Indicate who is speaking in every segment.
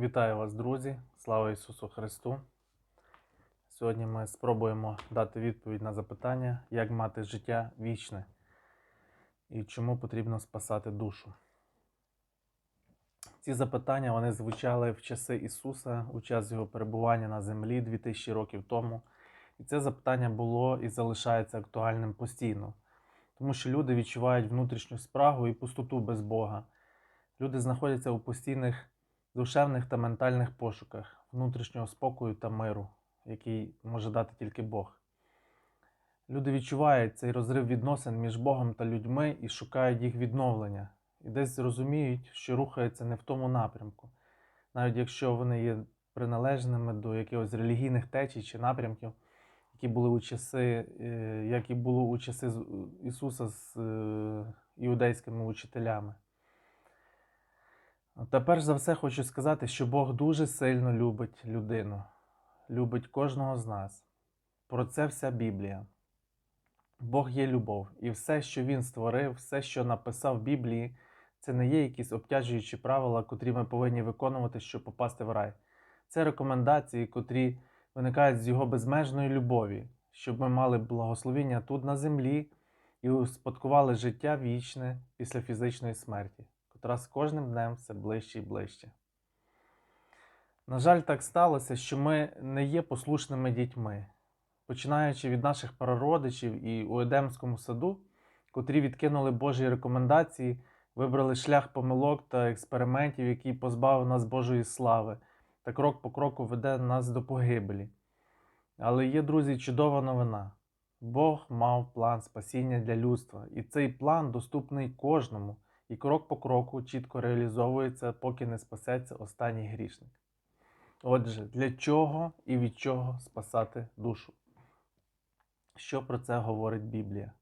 Speaker 1: Вітаю вас, друзі! Слава Ісусу Христу! Сьогодні ми спробуємо дати відповідь на запитання, як мати життя вічне і чому потрібно спасати душу. Ці запитання вони звучали в часи Ісуса у час Його перебування на землі 2000 років тому. І це запитання було і залишається актуальним постійно, тому що люди відчувають внутрішню спрагу і пустоту без Бога. Люди знаходяться у постійних душевних та ментальних пошуках внутрішнього спокою та миру, який може дати тільки Бог. Люди відчувають цей розрив відносин між Богом та людьми і шукають їх відновлення, і десь розуміють, що рухаються не в тому напрямку, навіть якщо вони є приналежними до якихось релігійних течій чи напрямків, які були у часи, е, як і у часи Ісуса з е, іудейськими учителями. Та перш за все хочу сказати, що Бог дуже сильно любить людину, любить кожного з нас. Про це вся Біблія. Бог є любов, і все, що Він створив, все, що написав в Біблії, це не є якісь обтяжуючі правила, котрі ми повинні виконувати, щоб попасти в рай. Це рекомендації, котрі виникають з його безмежної любові, щоб ми мали благословіння тут на землі і успадкували життя вічне після фізичної смерті, котра з кожним днем все ближче і ближче. На жаль, так сталося, що ми не є послушними дітьми, починаючи від наших прародичів і у Едемському саду, котрі відкинули Божі рекомендації, вибрали шлях помилок та експериментів, який позбавив нас Божої слави, та крок по кроку веде нас до погибелі. Але є, друзі, чудова новина. Бог мав план спасіння для людства, і цей план доступний кожному, і крок по кроку чітко реалізовується, поки не спасеться останній грішник. Отже, для чого і від чого спасати душу? Що про це говорить Біблія?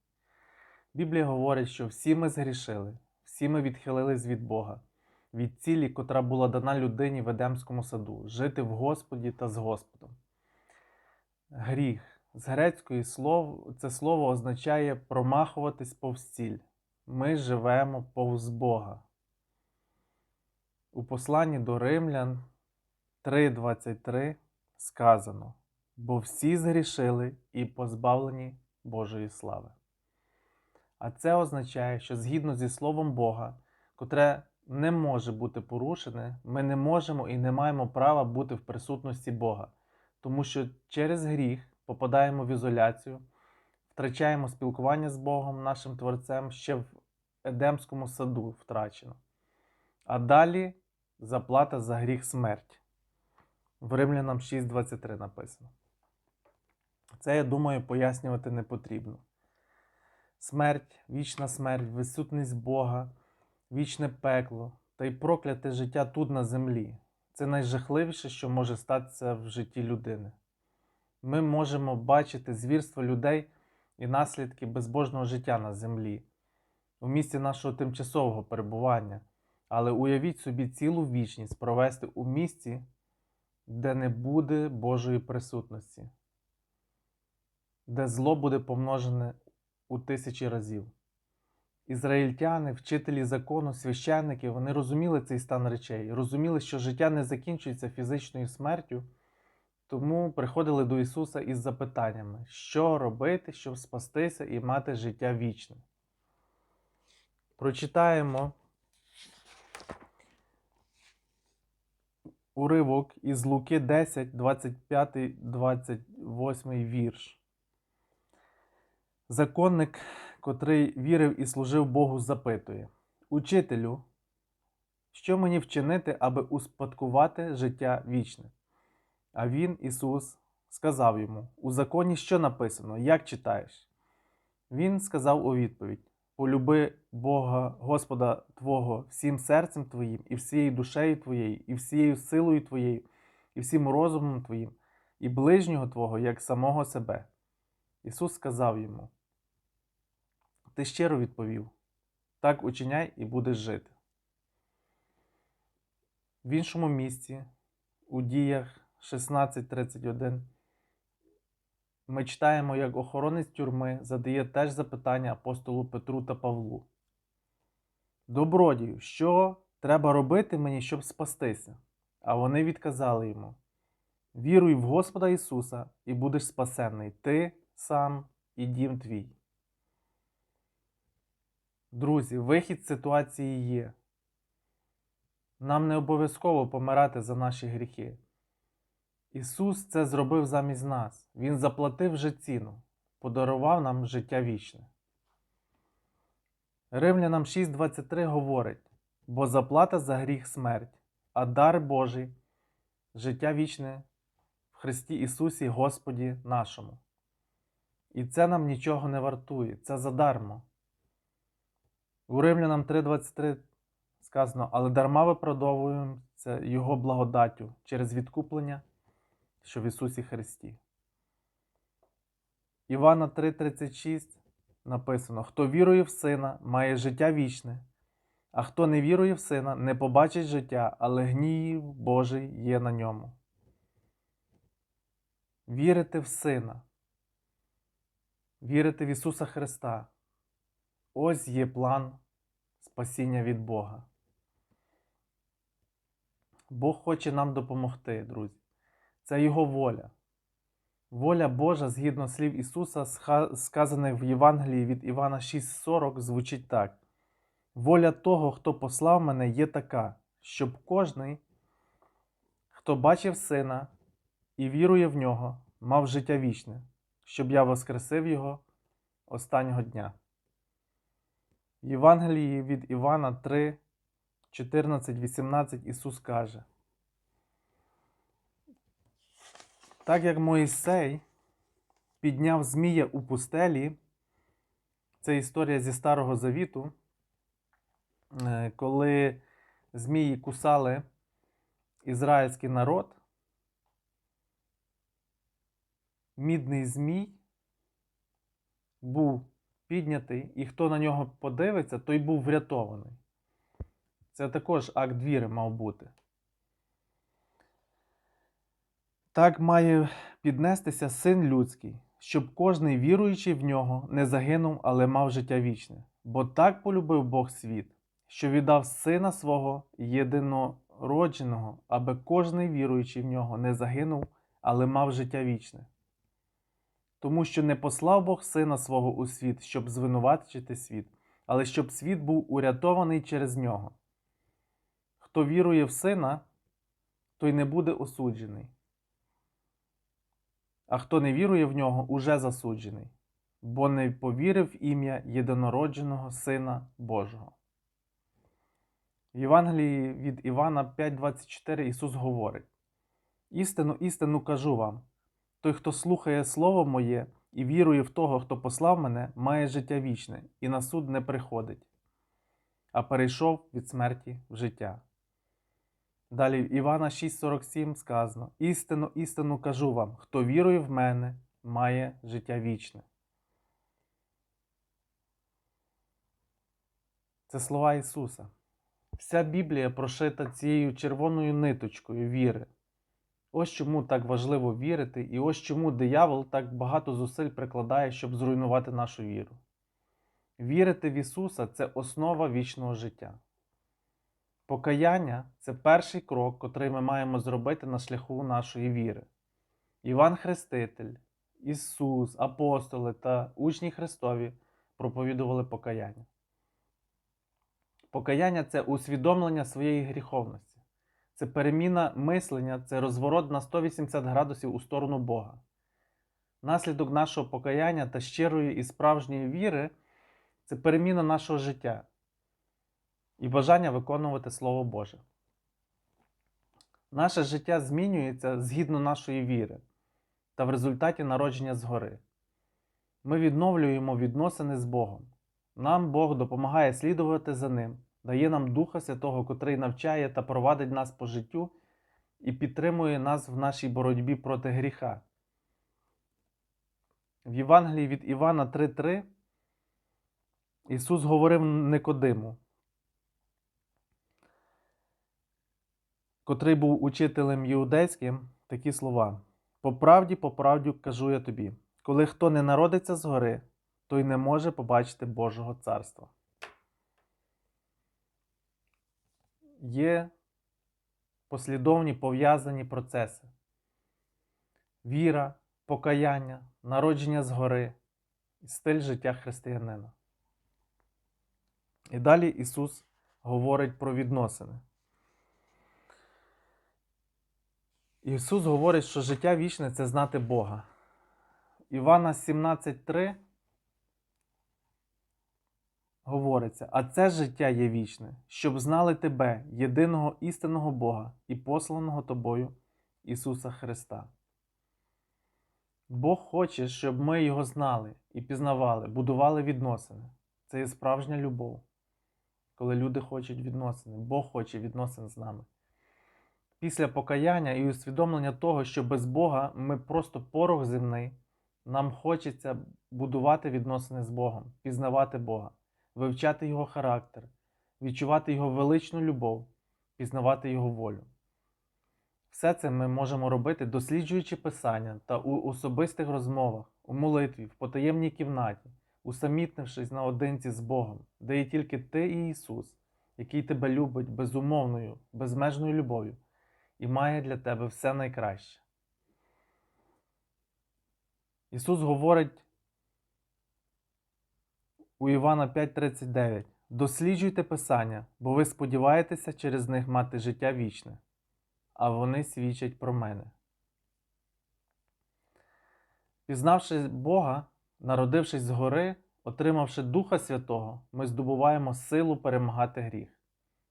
Speaker 1: Біблія говорить, що всі ми згрішили, всі ми відхилились від Бога, від цілі, котра була дана людині в Едемському саду, жити в Господі та з Господом. Гріх з грецької слов, це слово означає промахуватись повз ціль. Ми живемо повз Бога. У посланні до Римлян 3.23 сказано: бо всі згрішили і позбавлені Божої слави. А це означає, що згідно зі Словом Бога, котре не може бути порушене, ми не можемо і не маємо права бути в присутності Бога, тому що через гріх попадаємо в ізоляцію, втрачаємо спілкування з Богом, нашим Творцем, ще в Едемському саду втрачено. А далі заплата за гріх смерть. В Римлянам 6.23 написано. Це, я думаю, пояснювати не потрібно. Смерть, вічна смерть, відсутність Бога, вічне пекло та й прокляте життя тут на землі. Це найжахливіше, що може статися в житті людини. Ми можемо бачити звірство людей і наслідки безбожного життя на землі, у місці нашого тимчасового перебування. Але уявіть собі цілу вічність провести у місці, де не буде Божої присутності, де зло буде помножене у тисячі разів. Ізраїльтяни, вчителі закону, священники, вони розуміли цей стан речей, розуміли, що життя не закінчується фізичною смертю, тому приходили до Ісуса із запитаннями, що робити, щоб спастися і мати життя вічне. Прочитаємо уривок із Луки 10, 25, 28 вірш. Законник, котрий вірив і служив Богу, запитує: Учителю, що мені вчинити, аби успадкувати життя вічне? А він, Ісус, сказав йому: У законі що написано, як читаєш? Він сказав у відповідь: Полюби Бога, Господа Твого всім серцем Твоїм, і всією душею Твоєю, і всією силою Твоєю, і всім розумом Твоїм, і ближнього Твого, як самого себе. Ісус сказав йому: Ти щиро відповів, так учиняй і будеш жити. В іншому місці, у діях 16.31, ми читаємо, як охоронець тюрми задає теж запитання апостолу Петру та Павлу. Добродію, що треба робити мені, щоб спастися? А вони відказали йому: Віруй в Господа Ісуса, і будеш спасенний, ти сам і дім твій. Друзі, вихід з ситуації є. Нам не обов'язково помирати за наші гріхи. Ісус це зробив замість нас. Він заплатив вже ціну, подарував нам життя вічне. Римлянам 6:23 говорить: бо заплата за гріх смерть, а дар Божий життя вічне в Христі Ісусі Господі нашому. І це нам нічого не вартує, це задармо. У Римлянам 3:23 сказано, але дарма виправдовуємо це Його благодаттю через відкуплення, що в Ісусі Христі. Івана 3:36 написано: Хто вірує в Сина, має життя вічне, а хто не вірує в Сина, не побачить життя, але гнів Божий є на ньому. Вірити в Сина, вірити в Ісуса Христа. Ось є план спасіння від Бога. Бог хоче нам допомогти, друзі. Це Його воля. Воля Божа, згідно слів Ісуса, сказаних в Євангелії від Івана 6,40, звучить так: Воля того, хто послав мене, є така, щоб кожний, хто бачив сина і вірує в нього, мав життя вічне, щоб я воскресив його останнього дня. В Євангелії від Івана 3, 14, 18 Ісус каже. Так як Моїсей підняв Змія у пустелі, це історія зі Старого Завіту, е, коли Змії кусали ізраїльський народ, мідний Змій був піднятий, і хто на нього подивиться, той був врятований. Це також акт віри мав бути. Так має піднестися син людський, щоб кожний віруючий в нього не загинув, але мав життя вічне. Бо так полюбив Бог світ, що віддав сина свого єдинородженого, аби кожний віруючий в нього не загинув, але мав життя вічне. Тому що не послав Бог сина свого у світ, щоб звинуватити світ, але щоб світ був урятований через нього. Хто вірує в сина, той не буде осуджений. А хто не вірує в нього, уже засуджений, бо не повірив в ім'я єдинородженого Сина Божого. В Євангелії від Івана 5:24 Ісус говорить: Істину, істину кажу вам: той, хто слухає Слово Моє і вірує в того, хто послав мене, має життя вічне і на суд не приходить, а перейшов від смерті в життя. Далі в Івана 6:47 сказано: Істину, істину кажу вам, хто вірує в мене, має життя вічне. Це слова Ісуса. Вся Біблія прошита цією червоною ниточкою віри. Ось чому так важливо вірити, і ось чому диявол так багато зусиль прикладає, щоб зруйнувати нашу віру. Вірити в Ісуса це основа вічного життя. Покаяння це перший крок, котрий ми маємо зробити на шляху нашої віри. Іван Хреститель, Ісус, апостоли та учні Христові проповідували покаяння. Покаяння це усвідомлення своєї гріховності, це переміна мислення, це розворот на 180 градусів у сторону Бога. Наслідок нашого покаяння та щирої і справжньої віри це переміна нашого життя і бажання виконувати Слово Боже. Наше життя змінюється згідно нашої віри та в результаті народження згори. Ми відновлюємо відносини з Богом. Нам Бог допомагає слідувати за Ним, дає нам Духа Святого, котрий навчає та провадить нас по життю і підтримує нас в нашій боротьбі проти гріха. В Євангелії від Івана 3:3 Ісус говорив Никодиму, котрий був учителем іудейським, такі слова: По правді, по правді кажу я тобі, коли хто не народиться згори, той не може побачити Божого царства. Є послідовні пов'язані процеси: віра, покаяння, народження згори і стиль життя християнина. І далі Ісус говорить про відносини. Ісус говорить, що життя вічне це знати Бога. Івана 17.3 говориться, а це життя є вічне, щоб знали тебе, єдиного істинного Бога і посланого тобою Ісуса Христа. Бог хоче, щоб ми Його знали і пізнавали, будували відносини. Це є справжня любов. Коли люди хочуть відносини, Бог хоче відносин з нами. Після покаяння і усвідомлення того, що без Бога ми просто порох земний, нам хочеться будувати відносини з Богом, пізнавати Бога, вивчати Його характер, відчувати Його величну любов, пізнавати Його волю. Все це ми можемо робити, досліджуючи Писання та у особистих розмовах, у молитві, в потаємній кімнаті, усамітнившись наодинці з Богом, де є тільки ти і Ісус, який тебе любить безумовною, безмежною любов'ю і має для тебе все найкраще. Ісус говорить у Івана 5:39: Досліджуйте Писання, бо ви сподіваєтеся через них мати життя вічне, а вони свідчать про мене. Пізнавши Бога, народившись згори, отримавши Духа Святого, ми здобуваємо силу перемагати гріх.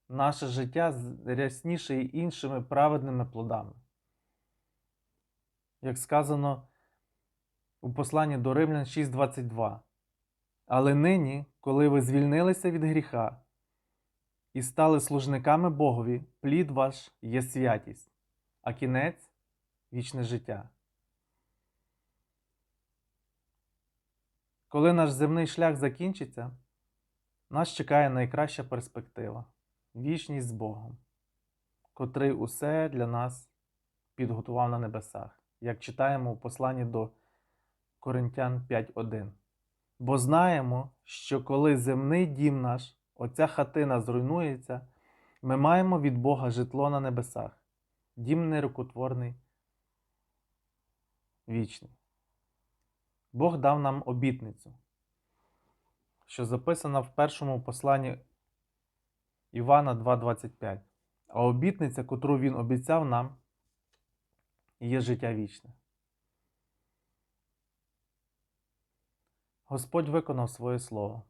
Speaker 1: Наше життя рясніше і іншими праведними плодами. Як сказано у посланні до Римлян 6:22. Але нині, коли ви звільнилися від гріха і стали служниками Богові, плід ваш є святість, а кінець вічне життя. Коли наш земний шлях закінчиться, нас чекає найкраща перспектива вічність з Богом, котрий усе для нас підготував на небесах, як читаємо у посланні до Коринтян 5.1. Бо знаємо, що коли земний дім наш, оця хатина зруйнується, ми маємо від Бога житло на небесах, дім нерукотворний, вічний. Бог дав нам обітницю, що записана в першому посланні Івана 2,25. А обітниця, котру він обіцяв нам, є життя вічне. Господь виконав своє слово.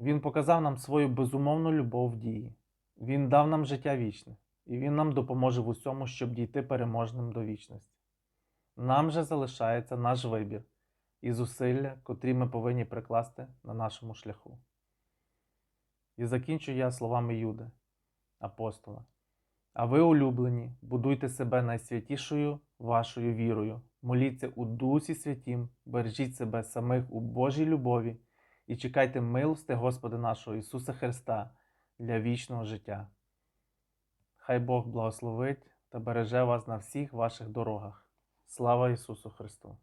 Speaker 1: Він показав нам свою безумовну любов в дії. Він дав нам життя вічне, і Він нам допоможе в усьому, щоб дійти переможним до вічності. Нам же залишається наш вибір і зусилля, котрі ми повинні прикласти на нашому шляху. І закінчу я словами Юди, апостола. А ви, улюблені, будуйте себе найсвятішою вашою вірою, моліться у Дусі Святім, бережіть себе самих у Божій любові і чекайте милости Господа нашого Ісуса Христа для вічного життя. Хай Бог благословить та береже вас на всіх ваших дорогах. Слава Ісусу Христу!